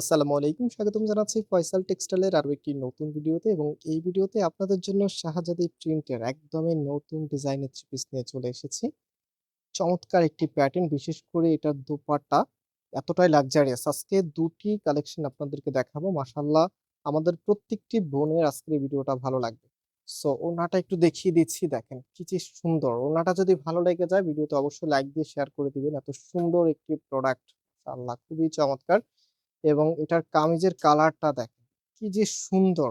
আসসালামু আলাইকুম। স্বাগতম জানাচ্ছি ফয়সাল টেক্সটাইলের আরও একটি নতুন ভিডিওতে এবং এই ভিডিওতে আপনাদের জন্য শাহজাদি প্রিন্টের একদমই নতুন ডিজাইনের থ্রি পিস নিয়ে চলে এসেছি। চমৎকার একটি প্যাটার্ন, বিশেষ করে এটার দোপাট্টা এতটাই লাক্সারিয়াস। আজকে ২ টি কালেকশন আপনাদেরকে দেখাবো। মাশাআল্লাহ, আমাদের প্রত্যেকটি বোনের আজকের ভিডিওটা ভালো লাগবে। সো ওড়নাটা একটু দেখিয়ে দিচ্ছি, দেখেন কি যে সুন্দর। ওড়নাটা যদি ভালো লেগে যায়, ভিডিওতে অবশ্যই লাইক দিয়ে শেয়ার করে দিবেন। এত সুন্দর একটি প্রোডাক্ট, মাশাআল্লাহ, খুবই চমৎকার। এবং এটার কামিজের কালারটা দেখেন কি যে সুন্দর।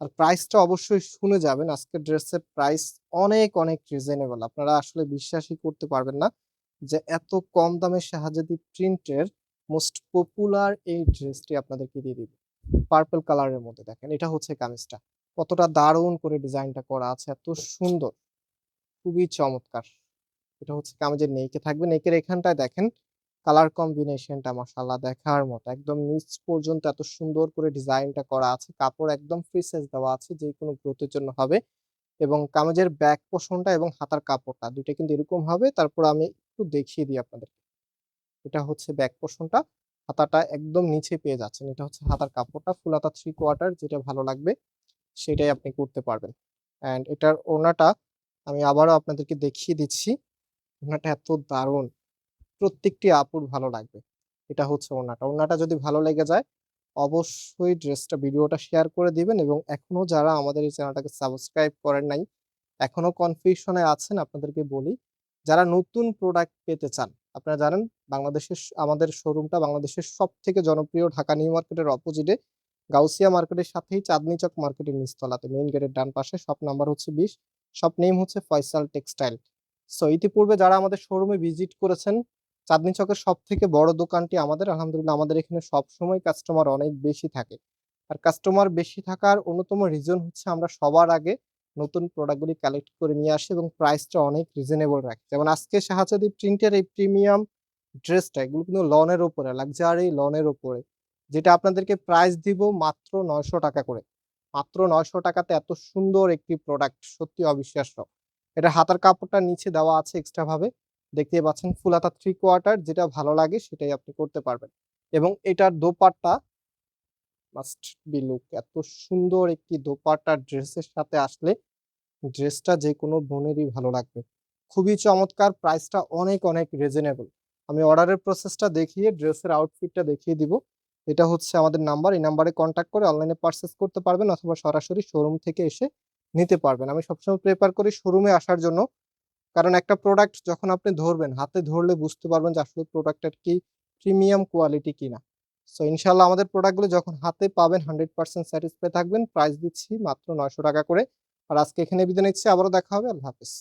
আর প্রাইসটা অবশ্যই শুনে যাবেন। আজকের ড্রেসের প্রাইস অনেক, অনেক রিজনেবল। আপনারা আসলে বিশ্বাসই করতে পারবেন না যে এত কম দামে শাহজাদি প্রিন্টের মোস্ট পপুলার এই ড্রেসটি আপনাদেরকে দিয়ে দিব। পার্পল কালারের মধ্যে দেখেন এটা হচ্ছে কামিজটা। কতটা দারুণ করে ডিজাইনটা করা আছে এত সুন্দর। খুবই চমৎকার। এটা হচ্ছে কামিজের নেইকে থাকবে। নেকের এখানটায় দেখেন কালার কম্বিনেশনটা মাশাআল্লাহ দেখার মতো। একদম নিচ পর্যন্ত এত সুন্দর করে ডিজাইনটা করা আছে। কাপড় একদম ফ্রি সাইজ দেওয়া আছে, যে কোনো গ্রোথের জন্য হবে। এবং কামিজের ব্যাক পোরশনটা এবং হাতার কাপড়টা দুইটা কিন্তু এরকম হবে। তারপর আমি একটু দেখিয়ে দিই আপনাদেরকে। এটা হচ্ছে ব্যাক পোরশনটা। হাতাটা একদম নিচে পেয়ে যাচ্ছেন। এটা হচ্ছে হাতার কাপড়টা ফুল হাতা 3 কোয়ার্টার যেটা ভালো লাগবে, সেটাই আপনি করতে পারবেন। অ্যান্ড এটার ওড়নাটা আমি আবারও আপনাদেরকে দেখিয়ে দিচ্ছি। ওনাটা এত দারুণ। প্রত্যেকটি আপুর ভালো লাগবে। এটা হচ্ছে ওনাটা ওনাটা যদি ভালো লেগে যায় অবশ্যই ড্রেসটা ভিডিওটা শেয়ার করে দিবেন এবং এখনও যারা আমাদের এই চ্যানেলটাকে সাবস্ক্রাইব করেন নাই, এখনও কনফিউশন আছেন আপনাদেরকে বলি, যারা নতুন প্রোডাক্ট পেতে চান, আপনারা জানেন বাংলাদেশের আমাদের শোরুমটা বাংলাদেশের সব থেকে জনপ্রিয় ঢাকা নিউ মার্কেটের অপোজিটে গাউসিয়া মার্কেটের সাথেই চাঁদনি চক মার্কেটের নিচতলাতে মেইন গেটের ডান পাশে শপ নাম্বার হচ্ছে ২০ শপ নেম হচ্ছে ফয়সাল টেক্সটাইল। সো ইতিপূর্বে যারা আমাদের শোরুমে ভিজিট করেছেন চাঁদনী চকের সব থেকে বড় দোকানটি আমাদের। আলহামদুলিল্লাহ আমাদের এখানে সবসময় কাস্টমার অনেক বেশি থাকে। আর কাস্টমার বেশি থাকার অন্যতম রিজন হচ্ছে আমরা সবার আগে নতুন প্রোডাক্টগুলি কালেক্ট করে নিয়ে আসি এবং প্রাইসটা অনেক রিজনেবল রাখি। যেমন আজকে শাহজাদি প্রিন্টের এই প্রিমিয়াম ড্রেসটা এগুলো কিন্তু লনের উপরে লাক্সারি লনের ওপরে যেটা আপনাদেরকে প্রাইস দিব মাত্র ৳৯০০ করে। মাত্র নয়শো টাকাতে এত সুন্দর একটি প্রোডাক্ট সত্যি অবিশ্বাস্য। এটা হাতার কাপড়টা নিচে দেওয়া আছে এক্সট্রা ভাবে। দেখতেই পাচ্ছেন ফুল হাতা 3 কোয়ার্টার যেটা ভালো লাগে সেটাই আপনি করতে পারবেন। এবং এটার দোপাট্টা মাস্ট বি লুক এত সুন্দর একটি দোপাট্টা ড্রেসের সাথে আসলে ড্রেসটা যেকোনো বোনেরই ভালো লাগবে। খুবই চমৎকার প্রাইসটা অনেক, অনেক রিজনেবল। আমি অর্ডারের প্রসেসটা দেখিয়ে ড্রেসের আউটফিটটা দেখিয়ে দিব। এটা হচ্ছে আমাদের নাম্বার। এই নাম্বারে কনট্যাক্ট করে অনলাইনে পারচেস করতে পারবেন অথবা সরাসরি শোরুম থেকে এসে নিতে পারবেন। আমি সবসময় প্রেফার করি শোরুমে আসার জন্য। কারণ একটা প্রোডাক্ট যখন আপনি ধরবেন, হাতে ধরলে বুঝতে পারবেন যে আসলে প্রোডাক্টটার কি প্রিমিয়াম কোয়ালিটি কিনা। সো ইনশাআল্লাহ আমাদের প্রোডাক্টগুলো যখন হাতে পাবেন 100% স্যাটিসফাই থাকবেন। প্রাইস দিচ্ছি মাত্র ৳৯০০ করে। আর আজকে এখানে বিদায় নিচ্ছি। আবারও দেখা হবে। আল্লাহ হাফেজ।